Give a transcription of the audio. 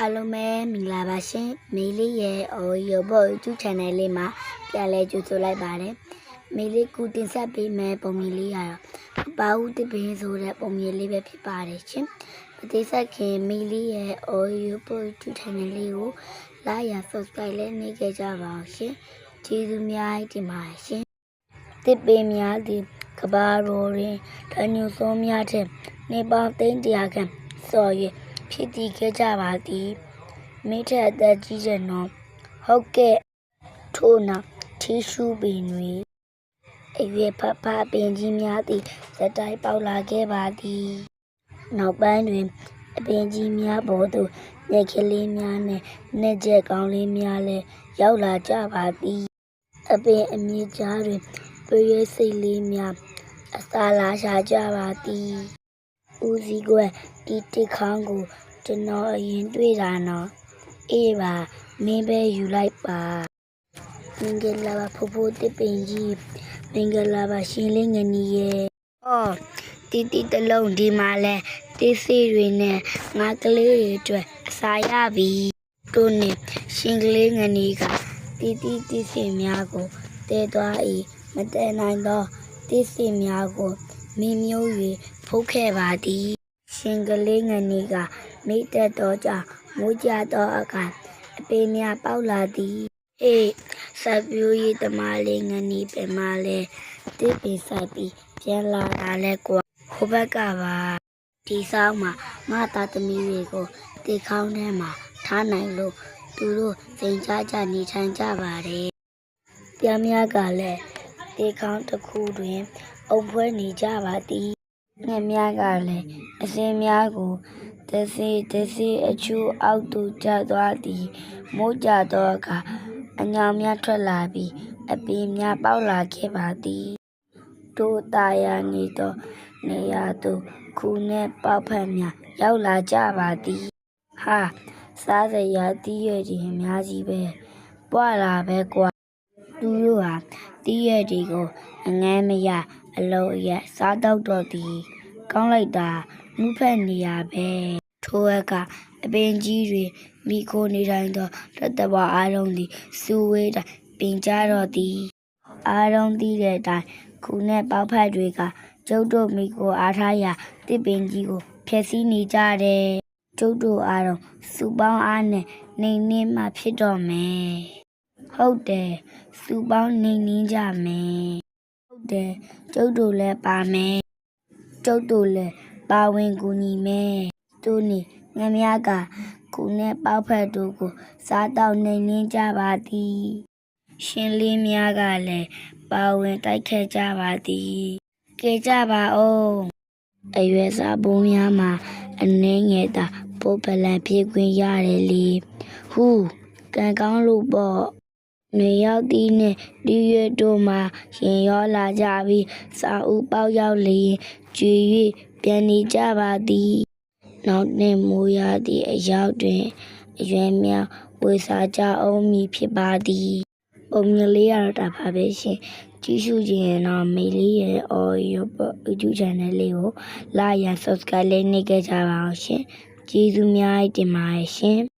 အားလုံးပဲမင်္ဂလာပါရှင်မေလေးရဲ့အော်ရောဘော့ YouTube channel လေးမှာပြန်လဲကြိုဆိုလိုက်ပါတယ်မေလေးကူတင်ဆက်ပေးမယ်ပုံမြင်လေးရတော့အပါဦးတပင်းဆိုတဲ့ပုံမြင်လေးပဲဖြစ်ပါတယ်ရှင်မသိဆက်ခင်မေလေးရဲ့အော်ရောဘော့ YouTube channel လေးကို like ရ subscribe လည်းနေကြကြပါအောင်ရှင်ကျေးဇူးအများကြီးတင်ပါတယ်ရှင်တစ်ပင်များသည်ကဘာရိုရင်တညုဆုံးများတဲ့နေပေါင်းသိန်းတရာခန့်စော်၍ ဖြစ်တည်ခဲ့ကြပါသည်မိထက်အသက်ကြီးတဲ့နော်ဟုတ်ကဲ့ထို့နောက်ထီရှူပင်တွေအရွယ်ဖဖပင်ကြီးများသည်စတိုက်ပေါက်လာခဲ့ပါသည်နောက်ပိုင်းတွင်အပင်ကြီးများပေါ်သို့ညက်ကလေးများနှင့်နှက်ချက်ကောင်းလေးများလည်းရောက်လာကြပါသည်အပင်အမြင့်ကြားတွင်ပြည့်ရစိတ်လေးများအစာလာရှာကြပါသည်ဦးစီးကွယ်ဒီတစ်ခေါင်းကို ကျွန်တော်အရင်တွေ့တာနော်အေးပါမင်းပဲယူလိုက်ပါမင်္ဂလာပါဖိုးဖိုးတစ်ပင်ကြီးမင်္ဂလာပါရှင်လေးငနီရဲ့အော်တီတီတလုံးဒီမှာလဲတီးစီတွေနဲ့ငါကလေးတွေအတွက်အစာရပြီတို့နဲ့ရှင်ကလေးငနီကတီတီတီးစီများကိုတဲသွား၏မတဲနိုင်တော့တီးစီများကိုမင်းမျိုး၍ဖုတ်ခဲ့ပါသည် ရှင်ကလေးငယ်နီကမိတက်တော့ကြောင့်မိုးကြတော့အခါအပေများပေါက်လာသည်အေးဆက်ပြိုးရီတမလေးငယ်နီပဲမလဲတိပင်ဆိုင်ပြီးပြန်လာတာလဲကွာဟိုဘက်ကပါဒီဆောင်မှာငါသားသမီးတွေကိုတေခေါင်းထဲမှာထားနိုင်လို့သူတို့စိန်ကြကြနေထိုင်ကြပါတယ်ပြားများကလည်းတေခေါင်းတစ်ခုတွင်အုပ်ဖွဲနေကြပါသည် ငှက်များကလည်းအစင်းများကိုတစီတစီအချူအောက်သို့ကျသွားသည်မိုးကြသောအခါအညောင်များထွက်လာပြီးအပင်များပေါက်လာခဲ့ပါသည်တို့တာယာနေသောနေရာသို့ခုနှင့်ပေါက်ဖက်များရောက်လာကြပါသည်ဟာစားစရာတီးရည်အများကြီးပဲပွာလာပဲကွာသူတို့ဟာတီးရည်တွေကိုအငမ်းမရ အလုံးအရက်စားတော့တော့သည်ကောင်းလိုက်တာမှုဖက်နေရပဲထိုးရကအပင်ကြီးတွေမိခိုနေတိုင်းသောတတဘအားလုံးသည်စူဝေးတိုင်းပင်ကြတော့သည်အားလုံးသိတဲ့အတိုင်းခုနဲ့ပေါက်ဖက်တွေကကျုပ်တို့မိကိုအားထားရာတစ်ပင်ကြီးကိုဖျက်ဆီးနေကြတယ်ကျုပ်တို့အားလုံးစူပေါင်းအားနဲ့နေနေမှဖြစ်တော့မယ်ဟုတ်တယ်စူပေါင်းနေနေကြမယ်ဟု တ်တယ်ကျုပ်တို့လည်းပါမယ်ကျုပ်တို့လည်းပါဝင်ကူညီမယ်သူနေငမရကကုနဲ့ပေါက်ဖက်တို့ကို စားတော့နေနေကြပါသည်ရှင်လေးများကလည်းပါဝင်တိုက်ခဲ့ကြပါသည်ကဲကြပါဦးအရွယ်စားဘုံများမှာအနှင်းငယ်သာပိုးပလန်ပြေးခွင့်ရတယ်လေဟူကံကောင်းလို့ပေါ့ နေရောက်သည်နှင့်ဒီရွယ်တို့မှရင်ရောလာကြပြီးစာအုပ်ပေါက်ရောက်လျင်ကျွေ၍ပြန်နေကြပါသည်နောက်နှင့်မိုးရသည့်အရောက်တွင်အရွယ်များဝေစာကြအောင်မည်ဖြစ်ပါသည်ပုံမြင်လေးရတော့တာပါပဲရှင်ကြည့်ရှုခြင်းရင်တော့မေလေးရဲ့ audio YouTube channel လေးကို like ရ subscribe လေးနှိပ်ခဲ့ကြပါအောင်ရှင်ကျေးဇူးများတင်ပါတယ်ရှင်